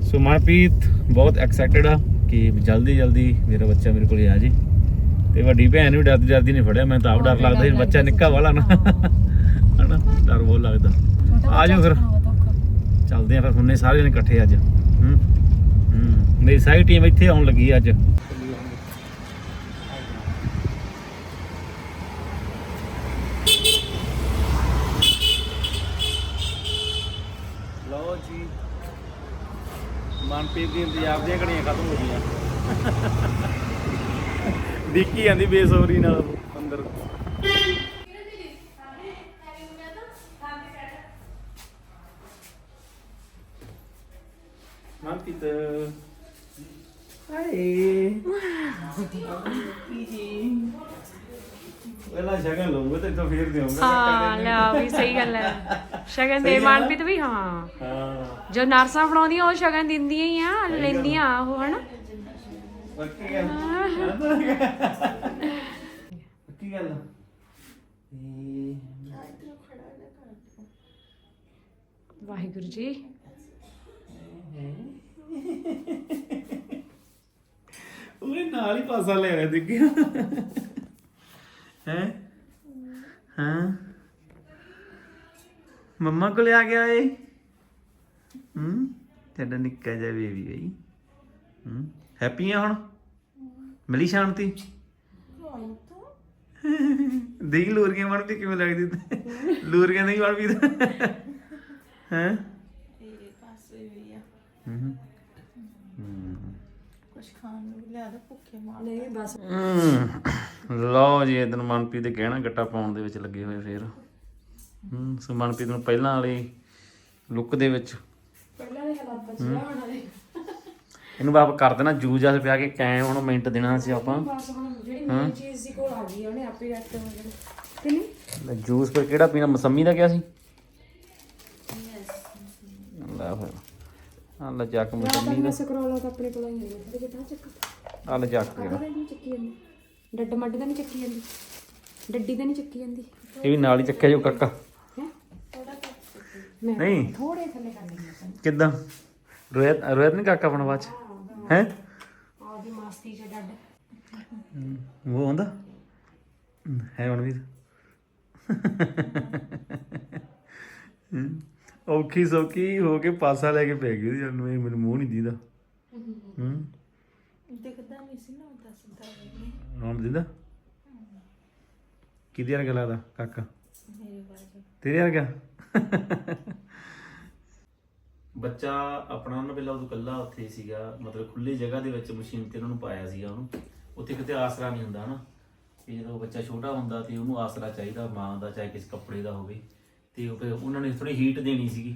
ਸੋ ਮਨਪ੍ਰੀਤ ਬਹੁਤ ਐਕਸਾਈਟਡ ਆ ਕਿ ਜਲਦੀ ਜਲਦੀ ਮੇਰਾ ਬੱਚਾ ਮੇਰੇ ਕੋਲ ਆ ਜੇ। ਤੇ ਵੱਡੀ ਭੈਣ ਵੀ ਡਰਦੀ ਡਰਦੀ ਨਹੀਂ ਫੜਿਆ। ਮੈਂ ਤਾਂ ਆਪ ਡਰ ਲੱਗਦਾ ਸੀ ਬੱਚਾ ਨਿੱਕਾ ਵਾਲਾ ਨਾ। ਡਰ ਬਹੁਤ ਲੱਗਦਾ। ਆ ਜਾਓ ਫਿਰ। ਚੱਲਦੇ ਆ ਫਿਰ ਹੁੰਨੇ ਸਾਰੇ ਜਣੇ ਇਕੱਠੇ ਅੱਜ। ਹੂੰ। ਹੂੰ। ਮੇਰੀ ਸਾਰੀ ਟੀਮ ਇੱਥੇ ਆਉਣ ਲੱਗੀ ਅੱਜ। ਲਓ ਜੀ। ਮਨਪ੍ਰੀਤ ਦੀ ਇੰਤਜ਼ਾਰ ਦੀਆਂ ਘੜੀਆਂ ਖਤਮ ਹੋ ਗਈਆਂ। ਦਿੱਕੀ ਜਾਂਦੀ ਬੇਸਬਰੀ ਨਾਲ ਅੰਦਰ। ਮਨਪ੍ਰੀਤ ਹਾਏ ਪਹਿਲਾਂ ਸ਼ਗਨ ਲਊਂਗਾ ਤੇ ਤਾਂ ਫੇਰ ਦੇਵਾਂਗਾ ਹਾਂ ਲਿਆ ਵੀ ਸਹੀ ਗੱਲ ਹੈ। ਸ਼ਗਨ ਦੇ ਮਨਪ੍ਰੀਤ ਵੀ ਹਾਂ। ਹਾਂ। ਜੋ ਨਰਸਾਂ ਫੜਾਉਂਦੀਆਂ ਉਹ ਸ਼ਗਨ ਦਿੰਦੀਆਂ ਹੀ ਆ ਲੈਂਦੀਆਂ ਉਹ ਹਨਾ। ਪੱਕੀ ਗੱਲ? ਪੱਕੀ ਗੱਲ ਇਹ ਵਾਹਿਗੁਰੂ ਜੀ। ਉਹਨੇ ਨਾਲ ਹੀ ਪਾਸਾ ਲੈ ਰਿਹਾ ਦੇਖਿਆ ਹੈ? ਹਾਂ? ਮੰਮਾ ਕੋਲੇ ਆ ਗਿਆ ਏ। ਹੂੰ? ਤੁਹਾਡਾ ਨਿੱਕਾ ਜਿਹਾ ਬੇਬੀ ਗਈ ਹੂੰ? ਹੈਪੀ ਆ ਹੁਣ? ਮਿਲੀ ਸ਼ਾਂਤੀ? ਦੇਖ ਲੂਰੀਆਂ ਮਨ ਵੀ ਕਿਵੇਂ ਲੱਗਦੀ ਤੇ ਲੂਰੀਆਂ ਨਹੀਂ ਮਨ ਵੀ ਹੈ? ਇਹ ਪਾਸੇ ਵੀ ਆ। ਹੂੰ। ਹੂੰ। ਕੁਝ ਖਾਣ ਨੂੰ ਵੀ ਲਿਆ ਦੋ ਭੁੱਖੇ ਮਾਰ ਨਹੀਂ ਬਸ ਹਮ, ਲਓ ਜੀ ਇਦਨ ਮਨਪ੍ਰੀਤ ਦੇ ਗਹਿਣਾ ਗੱਟਾ ਪਾਉਣ ਦੇ ਵਿੱਚ ਲੱਗੇ ਹੋਏ ਫੇਰ। ਹੂੰ ਸੋ ਮਨਪ੍ਰੀਤ ਨੂੰ ਪਹਿਲਾਂ ਵਾਲੀ ਲੁੱਕ ਦੇ ਵਿੱਚ। ਪਹਿਲਾਂ ਦੇ ਹਾਲਾਤ ਇਹਨੂੰ ਬਾਪ ਕਰ ਦੇਣਾ ਜੂਸ ਜਾਸ ਪਿਆ ਕੇ ਕਾਇਮ ਹੁਣ ਮਿੰਟ ਦੇਣਾ ਸੀ ਆਪਾਂ। ਬਸ ਹੁਣ ਜਿਹੜੀ ਮੇਨ ਚੀਜ਼ ਸੀ ਕੋਲ ਆ ਗਈ ਉਹਨੇ ਆਪੇ ਐਕਟ ਹੋ ਜਾਣਾ ਕਿ ਨਹੀਂ ਜੂਸ ਫਿਰ ਕਿਹੜਾ ਪੀਣਾ ਮਸੰਮੀ ਦਾ ਕਿਹਾ ਸੀ ਲੈ ਫਿਰ ਆ ਲੈ ਚੱਕ ਮਸੰਮੀ ਦਾ। ਸਕਰੋਲ ਤਾਂ ਆਪਣੇ ਕੋਲ ਹੀ ਹੈ ਥੋੜੇ ਜਿਹਾ ਚੱਕ? ਆ ਲੈ ਚੱਕ ਕਿਹੜਾ ਉਹਦਾ ਨਹੀਂ ਚੱਕੀ ਜਾਂਦੀ। ਡੱਡ ਮੱਡ ਦਾ ਨਹੀਂ ਚੱਕੀ ਜਾਂਦੀ। ਡੱਡੀ ਦਾ ਨਹੀਂ ਚੱਕੀ ਜਾਂਦੀ। ਇਹ ਵੀ ਨਾਲ ਹੀ ਚੱਕਿਆ ਜੋ ਕਾਕਾ। ਹੈ? ਨਹੀਂ। ਥੋੜੇ ਥੱਲੇ ਕਰ ਲੈਂਦੀ ਹਾਂ। ਕਿੱਦਾਂ? ਰੋਇਤ ਰੋਇਤ ਨਹੀਂ ਕਾਕਾ ਆਪਣਾ ਬਾਅਦ ਚ? ਹੈ ਆਦੀ ਮਾਸਤੀ ਚ ਡੱਡ। ਉਹ ਆਉਂਦਾ? ਹੈ ਮਨਵੀਰ ਹਮ, ਔਖੀ ਸੌਖੀ ਹੋ ਕੇ ਪਾਸਾ ਲੈ ਕੇ ਪੈ ਗਈ ਉਹਦੀ ਜਨ ਨੂੰ ਇਹ ਮੈਨੂੰ ਮੂੰਹ ਨਹੀਂ ਦੀਦਾ। ਹੂੰ। ਦਿਖਦਾ ਨਹੀਂ ਸੀ ਨਾ ਉਹਦਾ ਸਿੱਧਾ ਵੇਖ ਹੁਣ ਦੀਦਾ? ਕਿਹਦੇ ਵਰਗਾ ਲੱਗਦਾ ਕਾਕਾ? ਮੇਰੇ ਬਾਰੇ ਤੇਰੇ ਵਰਗਾ? ਬੱਚਾ ਆਪਣਾ ਉਹਨਾਂ ਪਹਿਲਾਂ ਉਦੋਂ ਕੱਲਾ ਉੱਥੇ ਹੀ ਸੀਗਾ ਮਤਲਬ ਖੁੱਲੀ ਜਗ੍ਹਾ ਦੇ ਵਿੱਚ ਮਸ਼ੀਨ ਤੇ ਉਹਨਾਂ ਨੂੰ ਪਾਇਆ ਸੀਗਾ ਉਹਨੂੰ। ਉੱਥੇ ਕਿਤੇ ਆਸਰਾ ਨਹੀਂ ਹੁੰਦਾ ਹਨਾ ਤੇ ਜਦੋਂ ਬੱਚਾ ਛੋਟਾ ਹੁੰਦਾ ਤੇ ਉਹਨੂੰ ਆਸਰਾ ਚਾਹੀਦਾ ਮਾਂ ਦਾ ਚਾਹੇ ਕਿਸੇ ਕੱਪੜੇ ਦਾ ਹੋਵੇ। ਤੇ ਉਹ ਫਿਰ ਉਹਨਾਂ ਨੇ ਥੋੜੀ ਹੀਟ ਦੇਣੀ ਸੀਗੀ।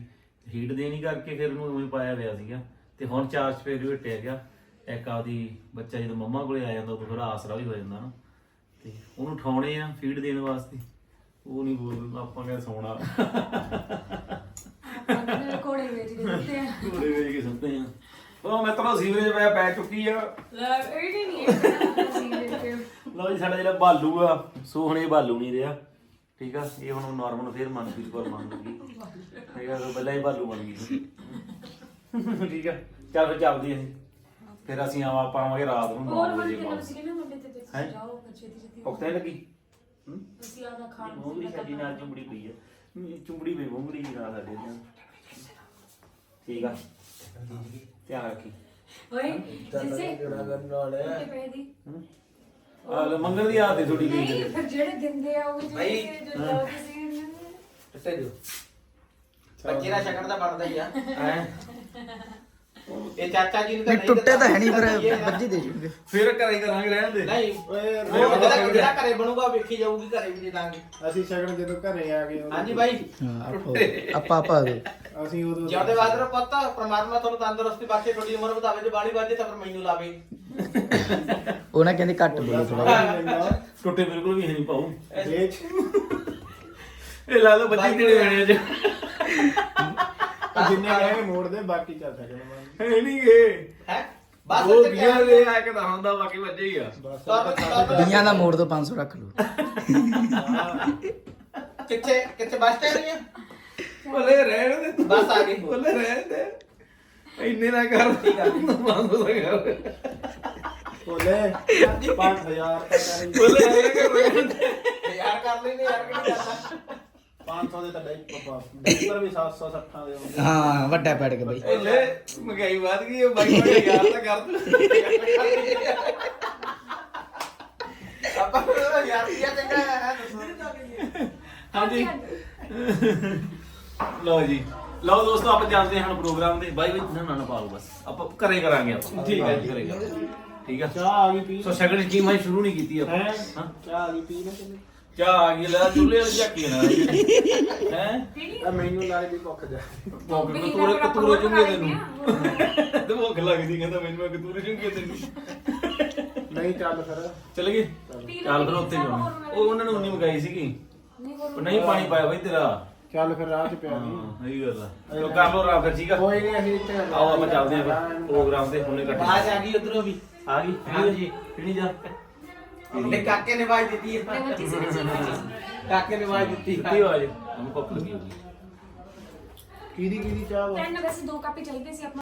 ਹੀਟ ਦੇਣੀ ਕਰਕੇ ਫਿਰ ਉਹਨੂੰ ਉਵੇਂ ਪਾਇਆ ਹੋਇਆ ਸੀਗਾ। ਤੇ ਹੁਣ ਚਾਰ ਚਪੇਰੇ ਘਟਿਆ ਗਿਆ। ਇੱਕ ਆਪਦੀ ਬੱਚਾ ਜਦੋਂ ਮੰਮਾ ਕੋਲੇ ਆ ਜਾਂਦਾ ਉਦੋਂ ਥੋੜਾ ਆਸਰਾ ਵੀ ਹੋ ਜਾਂਦਾ ਨਾ। ਤੇ ਉਹਨੂੰ ਠਾਉਣੇ ਆ ਫੀਡ ਦੇਣ ਵਾਸਤੇ। ਉਹ ਨਹੀਂ ਬੋਲਦਾ ਆਪਾਂ ਕਹਿੰਦੇ ਸੋਣਾ। ਆਪਣੇ ਕੋੜੇ ਵੇਚ ਕੇ ਦਿੱਤੇ ਆ। ਘੋੜੇ ਵੇਚ ਕੇ ਸੁੱਤੇ ਆ। ਉਹ ਮੈਂ ਤਾਂ ਸੀਵਰੇਜ ਪੈ ਪੈ ਚੁੱਕੀ ਆ। ਲੈ ਇਹ ਨਹੀਂ ਹੈ ਸੀ ਕੇ ਲਓ ਜੀ ਸਾਡਾ ਜਿਹੜਾ ਬਾਲੂ ਆ ਸੋ ਹੁਣ ਇਹ ਬਾਲੂ ਨਹੀਂ ਰਿਹਾ। ਠੀਕ ਆ? ਇਹ ਹੁਣ ਨਾਰਮਲ ਫੇਰ ਮਨਪ੍ਰੀਤ ਕੌਰ ਮੰਨ ਲੂਗੀ ਠੀਕ ਆ? ਉਹ ਪਹਿਲਾਂ ਹੀ ਬਾਲੂ ਬਣ ਗਈ। ਠੀਕ ਆ? ਚੱਲ ਫਿਰ ਚੱਲਦੀ ਅਸੀਂ। ਫਿਰ ਅਸੀਂ ਆਵਾ ਪਾਵਾਂਗੇ ਰਾਤ ਨੂੰ 9 ਹੋਰ ਵਜੇ ਬਣ ਕੇ ਬਾਅਦ ਤੁਸੀਂ ਕਿਹਨੇ ਮੁੰਡੇ ਤੇ ਤੇ ਹੈਂ? ਜਾਓ ਫਿਰ ਛੇਤੀ ਛੇਤੀ ਪੁਖਤੇ ਲੱਗੀ? ਹੂੰ? ਤੁਸੀਂ ਆਦਾ ਖਾਣ ਮੂੰਗਲੀ ਸਾਡੀ ਨਾਲ ਚੁੰਬੜੀ ਪਈ ਆ। ਹਮ, ਚੁੰਬੜੀ ਪਈ ਮੂੰਗਲੀ ਦੀ ਨਾਲ ਸਾਡੇ ਨਾਲ। ਠੀਕ ਆ? ਧਿਆਨ ਰੱਖੀ। ਓਏ ਜਿਸੇ ਕਿੰਨੇ ਪੈ ਦੀ। ਹਮ? ਆ ਲੈ, ਮੰਗਣ ਦੀ ਆਦਤ ਥੋੜੀ ਨਹੀਂ ਜਿਹੀ ਫਿਰ ਜਿਹੜੇ ਦਿੰਦੇ ਆ ਉਹ ਭਾਈ, ਜਿਹੜੇ ਜੋ ਜਾਓ ਤੁਸੀਂ ਟੱਟੇ ਦਿਓ। ਬੱਚੇ ਦਾ ਸ਼ਕਰ ਤਾਂ ਬਣਦਾ ਹੀ ਆ। ਹੈ? ਇਹ ਚਾਚਾ ਜੀ ਨੂੰ ਨਹੀਂ ਟੁੱਟੇ ਤਾਂ ਹੈ ਨਹੀਂ ਪਰ ਵੱਜੀ ਦੇ ਜੂਗੇ। ਫਿਰ ਘਰੇ ਕਰਾਂਗੇ ਰਹਿਣ ਦੇ। ਨਹੀਂ ਉਹ ਜਿਹੜਾ ਜਿਹੜਾ ਘਰੇ ਬਣੂਗਾ ਵੇਖੀ ਜਾਊਗੀ ਘਰੇ ਵੀ ਦੇ ਦਾਂਗੇ। ਅਸੀਂ ਸ਼ਗਨ ਜਦੋਂ ਘਰੇ ਆ ਗਏ ਉਦੋਂ- ਹਾਂਜੀ ਬਾਈ। ਆਪਾਂ ਆਪਾਂ ਦੋ। ਅਸੀਂ ਉਦੋਂ ਜਿਉਂਦੇ ਬਾਦਰ ਪੁੱਤ ਪ੍ਰਮਾਤਮਾ ਤੁਹਾਨੂੰ ਤੰਦਰੁਸਤੀ ਬਖਸ਼ੇ ਤੁਹਾਡੀ ਉਮਰ ਵਧਾਵੇ ਜੇ ਬਾਣੀ ਵਾਜੇ ਤਾਂ ਫਿਰ ਮੈਨੂੰ ਲਾਵੇ। ਉਹਨਾਂ ਕਹਿੰਦੇ ਘੱਟ ਬੋਲੋ ਥੋੜਾ ਟੁੱਟੇ ਬਿਲਕੁਲ ਵੀ ਹੈ ਨਹੀਂ ਪਾਉ। ਇਹ ਲਾ ਲਓ ਬੱਚੇ ਕਿਹੜੇ ਵੇਣੇ ਚ ਜਿੰਨੇ ਕਹਾਂਗੇ ਮੋੜ ਦੇ ਬਾਕੀ ਚੱਲ ਸਕਣ ਹੈ ਨਹੀਂ ਇਹ। ਹੈ? ਬਸ ਉਹ ਗਿਆ ਦੇ ਆ ਕੇ ਤਾਂ ਹੁੰਦਾ ਬਾਕੀ ਬੱਚੇ ਹੀ ਆ। ਦੁਨੀਆ ਦਾ। ਮੋੜ ਤੋਂ 500 ਰੱਖ ਲਓ। ਕਿੱਥੇ ਕਿੱਥੇ ਬੱਸ ਸਟੈਂਡ ਨਹੀਂ ਆ? ਬੋਲੇ ਰਹਿਣ ਦੇ। ਬਸ ਆ ਗਈ। ਬੋਲੇ ਰਹਿਣ ਦੇ। ਇੰਨੇ ਨਾ ਕਰ। ਠੀਕ ਆ। ਮੰਨ ਲਓ ਕਰ। ਬੋਲੇ। 5000 ਤੱਕ ਬੋਲੇ ਰਹਿਣ ਦੇ ਯਾਰ ਕਰ ਲੈਨੇ ਯਾਰ ਕਿਹੜੀ ਕਰਦਾ 500 ਦੇ ਤਾਂ ਡਾਈ ਪਾਪਾ ਡਾਈਪਰ ਵੀ 700 700 ਦੇ ਹੁੰਦੇ ਹਾਂ ਵੱਡਾ ਪੈੜ ਕੇ ਬਈ। ਬੋਲੇ ਮਹਿੰਗਾਈ ਵੱਧ ਗਈ ਹੈ ਬਾਈ ਬਾਈ ਯਾਰ ਤਾਂ ਕਰ ਤੂੰ ਆਪਾਂ ਨੂੰ ਯਾਰ ਕੀ ਚੰਗਾ ਹੈ ਦੱਸੋ। ਹਾਂਜੀ। ਲਓ ਜੀ। ਲਓ ਦੋਸਤੋ ਆਪਾਂ ਚੱਲਦੇ ਹਾਂ ਹੁਣ ਪ੍ਰੋਗਰਾਮ ਦੇ। ਬਾਈ ਬਾਈ ਨਾ ਨਾ ਨਾ ਪਾਓ ਬਸ। ਆਪਾਂ ਘਰੇ ਕਰਾਂਗੇ ਆਪਾਂ। ਠੀਕ ਹੈ ਜੀ। ਘਰੇ ਕਰਾਂਗੇ। ਠੀਕ ਆ? ਚਾਹ ਆ ਗਈ ਪੀ ਸੋ ਸੈਕੰਡ ਸਕੀਮ ਹੈ ਸ਼ੁਰੂ ਨਹੀਂ ਕੀਤੀ ਆਪਾਂ? ਹੈ? ਹਾਂ? ਚਾਹ ਆ ਗਈ ਪੀ ਨਾ ਚੱਲੇ। ਚਾਹ ਆ ਗਈ ਲੈ ਚੁੱਲ੍ਹੇ ਵਾਲੀ ਝੱਕੀ ਨਾ ਹੈ? ਆ ਮੈਨੂੰ ਨਾਲੇ ਵੀ ਭੁੱਖ ਜਾ ਭੁੱਖ ਕਤੂਰੇ ਕਤੂਰੇ ਚੁੰਗੇ ਤੈਨੂੰ। ਤੇ ਭੁੱਖ ਲੱਗਦੀ ਕਹਿੰਦਾ ਮੈਨੂੰ ਮੈਂ ਕਤੂਰੇ ਚੁੰਗੇ ਤੈਨੂੰ। ਨਹੀਂ ਚੱਲ ਫਿਰ। ਚੱਲ ਗਏ? ਚੱਲ। ਫਿਰ ਉੱਥੇ ਜਾਣਾ ਉਹ ਉਹਨਾਂ ਨੂੰ ਉਨੀ ਮਗਾਈ ਸੀਗੀ। ਉਹ ਨਹੀਂ ਪਾਣੀ ਪਾਇਆ ਬਈ ਤੇਰਾ। ਚੱਲ ਫਿਰ ਰਾਹ 'ਚ ਪਿਆ ਦੀ ਹਾਂ ਇਹੀ ਗੱਲ ਆ। ਚਲੋ ਕਰ ਲੋ ਰਾਮ ਫਿਰ ਠੀਕ ਆ? ਕੋਈ ਨਹੀਂ ਅਸੀਂ ਇੱਥੇ ਆਓ ਆਪਾਂ ਚੱਲਦੇ ਆਂ ਫਿਰ ਪ੍ਰੋਗਰਾਮ ਤੇ ਹੁਣੇ ਕੱਟ ਆਵਾਜ਼ ਆ ਗਈ ਉਧਰੋਂ ਵੀ। ਆ ਗਈ? ਹਾਂਜੀ। ਕਿਹੜੀ ਜਾ? ਤੇ ਕਾਕੇ ਨੇ ਆਵਾਜ਼ ਦਿੱਤੀ ਹੈ। ਕਾਕੇ ਨੇ ਆਵਾਜ਼ ਦਿੱਤੀ। ਦਿੱਤੀ ਆਵਾਜ਼। ਉਹਨੂੰ ਭੁੱਖ ਲੱਗੀ ਹੋਗੀ ਕਿਹਦੀ ਕਿਹਦੀ ਚਾਹ ਵਾ? ਤੈਨੂੰ ਵੈਸੇ ਦੋ ਕਾਪੀ ਚਾਹੀਦੇ ਸੀ ਆਪਾਂ